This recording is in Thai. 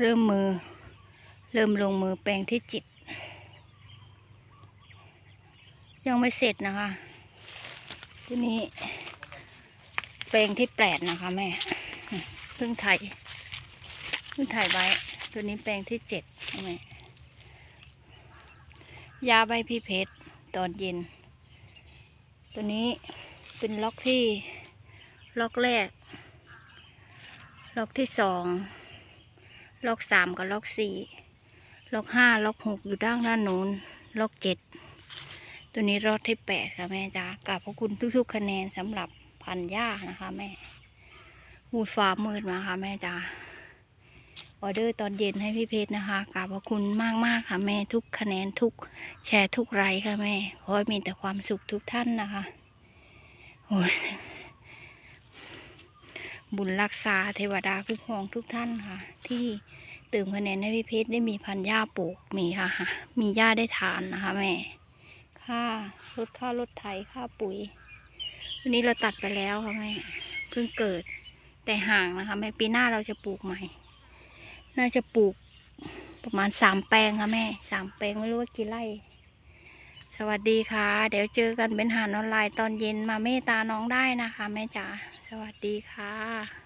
เริ่มมือ เริ่มลงมือแปลงที่จิต ยังไม่เสร็จนะคะ ทีนี้ แปลงที่แปดนะคะแม่เพิ่งถ่ายเพิ่งถ่ายไว้ ตัวนี้แปลงที่เจ็ดแม่ยาใบพี่เพชรตอนเย็น ตัวนี้เป็นล็อกที่ล็อกแรก ล็อกที่สอง ล็อกสามกับล็อกสี่ล็อกห้าล็อกหกอยู่ด้านด้านนู้นล็อกเจ็ดตัวนี้รอดที่แปดค่ะแม่จ้ากราบขอบคุณทุกๆ คะแนนสำหรับพันหญ้านะคะแม่หูดฟ้ามืดมาค่ะแม่จ้าออเดอร์ตอนเย็นให้พี่เพชรนะคะกราบขอบคุณมากๆค่ะแม่ทุกคะแนนทุกแชร์ทุกไลค์ค่ะแม่ขอให้มีแต่ความสุขทุกท่านนะคะโอ้ยบุญรักษาเทวดาคุ้มครองทุกท่านค่ะ ที่ เติมคะแนนให้พี่เพชรได้มีพันหญ้าปลูกมีค่ะ มีหญ้าได้ทานนะคะ แม่ ค่ารถค่ารถไถค่าปุ๋ย วันนี้เราตัดไปแล้วค่ะแม่ เพิ่งเกิด แต่ห่างนะคะแม่ปีหน้าเราจะปลูกใหม่ น่าจะปลูกประมาณสามแปลงค่ะแม่สามแปลงไม่รู้ว่ากี่ไร่สวัสดีค่ะ เดี๋ยวเจอกันเป็นหารออนไลน์ตอนเย็นมาเมตตาน้องได้นะคะ แม่จ๋าสวัสดีค่ะ